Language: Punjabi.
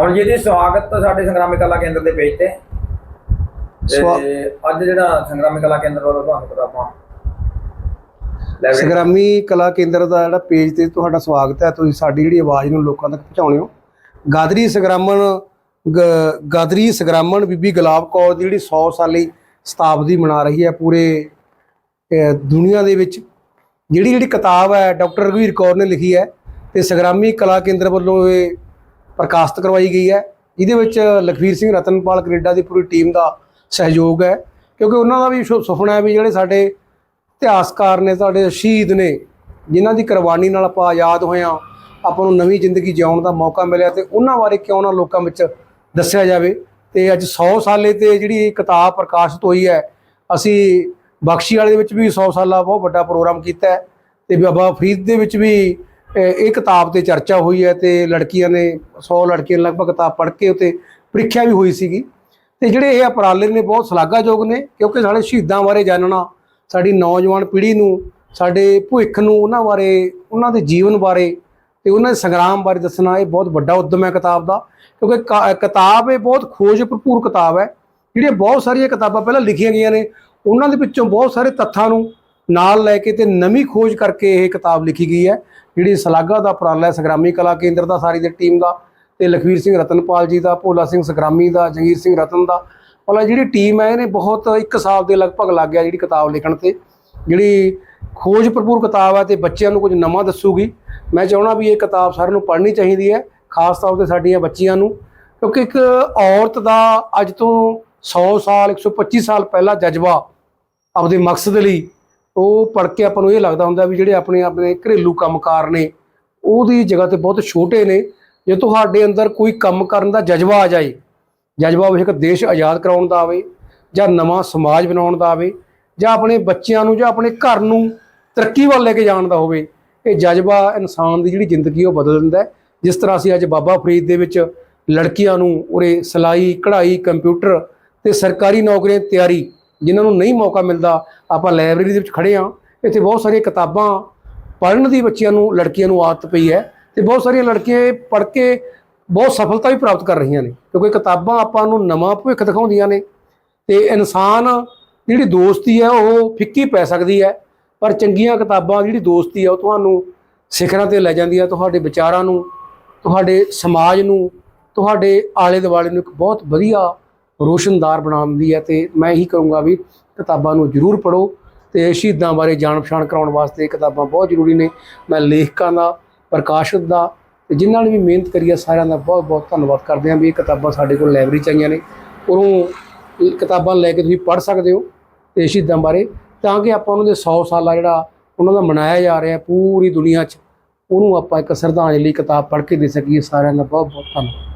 ਕਮਲ ਜੀ ਦੀ ਸਵਾਗਤ ਸਾਡੇ ਸੰਗਰਾਮੀ ਕਲਾ ਕੇਂਦਰ ਦੇ ਪੇਜ ਤੇ। ਸਵਾ- ਅੱਜ ਜਿਹੜਾ ਸੰਗਰਾਮੀ ਕਲਾ ਕੇਂਦਰ ਵੱਲੋਂ ਤੁਹਾਨੂੰ ਪਤਾ ਆਪਾਂ ਸੰਗਰਾਮੀ ਕਲਾ ਕੇਂਦਰ ਦਾ ਜਿਹੜਾ ਪੇਜ ਤੇ ਤੁਹਾਡਾ ਸਵਾਗਤ ਹੈ ਤੁਸੀਂ ਸਾਡੀ ਜਿਹੜੀ ਆਵਾਜ਼ ਨੂੰ ਲੋਕਾਂ ਤੱਕ ਪਹੁੰਚਾਉਣੇ ਹੋ। ਗਾਦਰੀ ਸੰਗਰਾਮਣ ਗ- ਗਾਦਰੀ ਸੰਗਰਾਮਣ ਬੀਬੀ ਗੁਲਾਬ ਕੌਰ ਦੀ ਜਿਹੜੀ 100 ਸਾਲੀ ਸ਼ਤਾਬਦੀ ਮਨਾ ਰਹੀ ਹੈ ਪੂਰੇ ਅਹ, ਦੁਨੀਆ ਦੇ ਵਿੱਚ। ਜਿਹੜੀ ਜਿਹੜੀ ਕਿਤਾਬ ਹੈ ਡਾਕਟਰ ਰਘਵੀਰ ਕੌਰ ਨੇ ਲਿਖੀ ਹੈ ਤੇ ਸੰਗਰਾਮੀ ਕਲਾ ਕੇਂਦਰ ਵੱਲੋਂ ਇਹ ਪ੍ਰਕਾਸ਼ਿਤ ਕਰਵਾਈ ਗਈ ਹੈ। ਜਿਹਦੇ ਵਿੱਚ ਲਖਵੀਰ ਸਿੰਘ ਰਤਨਪਾਲ ਕੈਨੇਡਾ ਦੀ ਪੂਰੀ ਟੀਮ ਦਾ ਸਹਿਯੋਗ ਹੈ। ਕਿਉਂਕਿ ਉਹਨਾਂ ਦਾ ਵੀ ਸੁ- ਸੁਪਨਾ ਹੈ ਵੀ ਜਿਹੜੇ ਸਾਡੇ ਇਤਿਹਾਸਕਾਰ ਨੇ, ਸਾਡੇ ਸ਼ਹੀਦ ਨੇ, ਜਿਨ੍ਹਾਂ ਦੀ ਕੁਰਬਾਨੀ ਨਾਲ ਆਪਾਂ ਆਜ਼ਾਦ ਹੋਏ ਹਾਂ, ਆਪਾਂ ਨੂੰ ਨਵੀਂ ਜ਼ਿੰਦਗੀ ਜਿਉਣ ਦਾ ਮੌਕਾ ਮਿਲਿਆ ਤੇ ਉਹਨਾਂ ਬਾਰੇ ਕਿਉਂ ਨਾ ਲੋਕਾਂ ਵਿੱਚ ਦੱਸਿਆ ਜਾਵੇ। ਤੇ ਅੱਜ 100 ਸਾਲੇ ਤੇ ਜਿਹੜੀ ਕਿਤਾਬ ਪ੍ਰਕਾਸ਼ਿਤ ਹੋਈ ਹੈ, ਅਸੀਂ ਬਖਸ਼ੀ ਵਾਲੇ ਦੇ ਵਿੱਚ ਵੀ 100 ਸਾਲਾ ਬਹੁਤ ਵੱਡਾ ਪ੍ਰੋਗਰਾਮ ਕੀਤਾ ਹੈ। ਤੇ ਬਾਬਾ ਫਰੀਦ ਦੇ ਵਿੱਚ ਵੀ ਇਹ ਕਿਤਾਬ ਤੇ ਚਰਚਾ ਹੋਈ ਹੈ ਤੇ ਲੜਕੀਆਂ ਨੇ 100 ਲੜਕੀਆਂ ਨੇ ਲਗਭਗ ਕਿਤਾਬ ਪੜ੍ਹ ਕੇ ਉਤੇ ਪ੍ਰੀਖਿਆ ਵੀ ਹੋਈ ਸੀਗੀ। ਤੇ ਜਿਹੜੇ ਇਹ ਅਪਰਾਲੇ ਨੇ ਬਹੁਤ ਸ਼ਲਾਘਾਯੋਗ ਨੇ, ਕਿਉਂਕਿ ਸਾਡੇ ਸ਼ਹੀਦਾਂ ਬਾਰੇ ਜਾਣਨਾ ਸਾਡੀ ਨੌਜਵਾਨ ਪੀੜ੍ਹੀ ਨੂੰ, ਸਾਡੇ ਭਵਿੱਖ ਨੂੰ, ਉਹਨਾਂ ਬਾਰੇ, ਉਹਨਾਂ ਦੇ ਜੀਵਨ ਬਾਰੇ ਤੇ ਉਹਨਾਂ ਦੇ ਸੰਗਰਾਮ ਬਾਰੇ ਦੱਸਣਾ ਇਹ ਬਹੁਤ ਵੱਡਾ ਉਦਮ ਹੈ ਕਿਤਾਬ ਦਾ। ਕਿਉਂਕਿ ਕਾ- ਕਿਤਾਬ ਇਹ ਬਹੁਤ ਖੋਜ ਭਰਪੂਰ ਕਿਤਾਬ ਹੈ। ਜਿਹੜੀਆਂ ਬਹੁਤ ਸਾਰੀਆਂ ਕਿਤਾਬਾਂ ਪਹਿਲਾਂ ਲਿਖੀਆਂ ਗਈਆਂ ਨੇ, ਉਹਨਾਂ ਦੇ ਵਿੱਚੋਂ ਬਹੁਤ ਸਾਰੇ ਤੱਥਾਂ ਨੂੰ ਨਾਲ ਲੈ ਕੇ ਤੇ ਨਵੀਂ ਖੋਜ ਕਰਕੇ ਇਹ ਕਿਤਾਬ ਲਿਖੀ ਗਈ ਹੈ, ਜਿਹੜੀ ਸਲਾਗਾ ਦਾ ਉਪਰਾਲਾ ਹੈ, ਸੰਗਰਾਮੀ ਕਲਾ ਕੇਂਦਰ ਦਾ, ਸਾਰੀ ਦੀ ਟੀਮ ਦਾ ਤੇ ਲਖਵੀਰ ਸਿੰਘ ਰਤਨਪਾਲ ਜੀ ਦਾ, ਭੋਲਾ ਸਿੰਘ ਸੰਗਰਾਮੀ ਦਾ, ਜੰਗੀਰ ਸਿੰਘ ਰਤਨ ਦਾ। ਮਤਲਬ ਜਿਹੜੀ ਟੀਮ ਹੈ, ਇਹਨੇ ਬਹੁਤ ਇੱਕ ਸਾਲ ਦੇ ਲਗਭਗ ਲੱਗ ਗਿਆ ਜਿਹੜੀ ਕਿਤਾਬ ਲਿਖਣ ਤੇ। ਜਿਹੜੀ ਖੋਜ ਭਰਪੂਰ ਕਿਤਾਬ ਹੈ ਤੇ ਬੱਚਿਆਂ ਨੂੰ ਕੁਝ ਨਵਾਂ ਦੱਸੂਗੀ। ਮੈਂ ਚਾਹਣਾ ਵੀ ਇਹ ਕਿਤਾਬ ਸਾਰਿਆਂ ਨੂੰ ਪੜ੍ਹਨੀ ਚਾਹੀਦੀ ਹੈ, ਖਾਸ ਤੌਰ ਤੇ ਸਾਡੀਆਂ ਬੱਚੀਆਂ ਨੂੰ। ਕਿਉਂਕਿ ਇੱਕ ਔਰਤ ਦਾ ਅੱਜ ਤੋਂ 100 ਸਾਲ 125 ਸਾਲ ਪਹਿਲਾਂ ਜਜ਼ਬਾ ਆਪਦੇ ਮਕਸਦ ਲਈ ਉਹ ਪੜ੍ਹ ਕੇ ਆਪਾਂ ਨੂੰ ਇਹ ਲੱਗਦਾ ਹੁੰਦਾ ਵੀ ਜਿਹੜੇ ਆਪਣੇ ਆਪਣੇ ਘਰੇਲੂ ਕੰਮਕਾਰ ਨੇ, ਉਹਦੀ ਜਗ੍ਹਾ ਤੇ ਬਹੁਤ ਛੋਟੇ ਨੇ। ਜੇ ਤੁਹਾਡੇ ਅੰਦਰ ਕੋਈ ਕੰਮ ਕਰਨ ਦਾ ਜਜ਼ਬਾ ਆ ਜਾਏ, ਜਜ਼ਬਾ ਉਹ ਇੱਕ ਦੇਸ਼ ਆਜ਼ਾਦ ਕਰਾਉਣ ਦਾ ਆਵੇ ਜਾਂ ਨਵਾਂ ਸਮਾਜ ਬਣਾਉਣ ਦਾ ਆਵੇ ਜਾਂ ਆਪਣੇ ਬੱਚਿਆਂ ਨੂੰ ਜਾਂ ਆਪਣੇ ਘਰ ਨੂੰ ਤਰੱਕੀ ਵੱਲ ਲੈ ਕੇ ਜਾਣ ਦਾ ਹੋਵੇ, ਇਹ ਜਜ਼ਬਾ ਇਨਸਾਨ ਦੀ ਜਿਹੜੀ ਜ਼ਿੰਦਗੀ ਉਹ ਬਦਲ ਦਿੰਦਾ ਜਿਸ ਤਰ੍ਹਾਂ ਅਸੀਂ ਅੱਜ ਬਾਬਾ ਫਰੀਦ ਦੇ ਵਿੱਚ ਲੜਕੀਆਂ ਨੂੰ ਉਰੇ ਸਿਲਾਈ, ਕਢਾਈ, ਕੰਪਿਊਟਰ ਤੇ ਸਰਕਾਰੀ ਨੌਕਰੀਆਂ ਤਿਆਰੀ ਜਿਨ੍ਹਾਂ ਨੂੰ ਨਹੀਂ ਮੌਕਾ ਮਿਲਦਾ, ਆਪਾਂ ਲਾਇਬ੍ਰੇਰੀ ਦੇ ਵਿੱਚ ਖੜੇ ਹਾਂ, ਇੱਥੇ ਬਹੁਤ ਸਾਰੀਆਂ ਕਿਤਾਬਾਂ ਪੜ੍ਹਨ ਦੀ ਬੱਚਿਆਂ ਨੂੰ, ਲੜਕੀਆਂ ਨੂੰ ਆਦਤ ਪਈ ਹੈ ਤੇ ਬਹੁਤ ਸਾਰੀਆਂ ਲੜਕੀਆਂ ਇਹ ਪੜ੍ਹ ਕੇ ਬਹੁਤ ਸਫਲਤਾ ਵੀ ਪ੍ਰਾਪਤ ਕਰ ਰਹੀਆਂ ਨੇ ਕਿਉਂਕਿ ਕਿਤਾਬਾਂ ਆਪਾਂ ਨੂੰ ਨਵਾਂ ਭਵਿੱਖ ਦਿਖਾਉਂਦੀਆਂ ਨੇ ਤੇ ਇਨਸਾਨ ਜਿਹੜੀ ਦੋਸਤੀ ਹੈ, ਉਹ ਫਿੱਕੀ ਪੈ ਸਕਦੀ ਹੈ, ਪਰ ਚੰਗੀਆਂ ਕਿਤਾਬਾਂ ਜਿਹੜੀ ਦੋਸਤੀ ਹੈ, ਉਹ ਤੁਹਾਨੂੰ ਸਿਖਰਾਂ ਤੇ ਲੈ ਜਾਂਦੀ ਹੈ ਤੁਹਾਡੇ ਵਿਚਾਰਾਂ ਨੂੰ, ਤੁਹਾਡੇ ਸਮਾਜ ਨੂੰ, ਤੁਹਾਡੇ ਆਲੇ ਦੁਆਲੇ ਨੂੰ ਇੱਕ ਬਹੁਤ ਵਧੀਆ ਰੋਸ਼ਨਦਾਰ ਬਣਾਉਂਦੀ ਹੈ ਤੇ ਮੈਂ ਇਹੀ ਕਹੂੰਗਾ ਵੀ ਕਿਤਾਬਾਂ ਨੂੰ ਜ਼ਰੂਰ ਪੜ੍ਹੋ ਤੇ ਸ਼ਹੀਦਾਂ ਬਾਰੇ ਜਾਣ ਪਛਾਣ ਕਰਾਉਣ ਵਾਸਤੇ ਕਿਤਾਬਾਂ ਬਹੁਤ ਜ਼ਰੂਰੀ ਨੇ। ਮੈਂ ਲੇਖਕਾਂ ਦਾ, ਪ੍ਰਕਾਸ਼ਕ ਦਾ ਤੇ ਜਿਨ੍ਹਾਂ ਨੇ ਵੀ ਮਿਹਨਤ ਕਰੀ ਹੈ, ਸਾਰਿਆਂ ਦਾ ਬਹੁਤ ਬਹੁਤ ਧੰਨਵਾਦ ਕਰਦੇ ਹਾਂ ਵੀ ਇਹ ਕਿਤਾਬਾਂ ਸਾਡੇ ਕੋਲ ਲਾਇਬ੍ਰੇਰੀ ਚ ਆਈਆਂ ਨੇ। ਉਹਨੂੰ ਕਿਤਾਬਾਂ ਲੈ ਕੇ ਤੁਸੀਂ ਪੜ੍ਹ ਸਕਦੇ ਹੋ ਤੇ ਸ਼ਹੀਦਾਂ ਬਾਰੇ। ਤਾਂ ਕਿ ਆਪਾਂ ਉਹਨਾਂ ਦੇ 100 ਸਾਲਾ ਜਿਹੜਾ ਉਹਨਾਂ ਦਾ ਮਨਾਇਆ ਜਾ ਰਿਹਾ ਪੂਰੀ ਦੁਨੀਆ 'ਚ, ਉਹਨੂੰ ਆਪਾਂ ਇੱਕ ਸ਼ਰਧਾਂਜਲੀ ਕਿਤਾਬ ਪੜ੍ਹ ਕੇ ਦੇ ਸਕੀਏ। ਸਾਰਿਆਂ ਦਾ ਬਹੁਤ ਬਹੁਤ ਧੰਨਵਾਦ।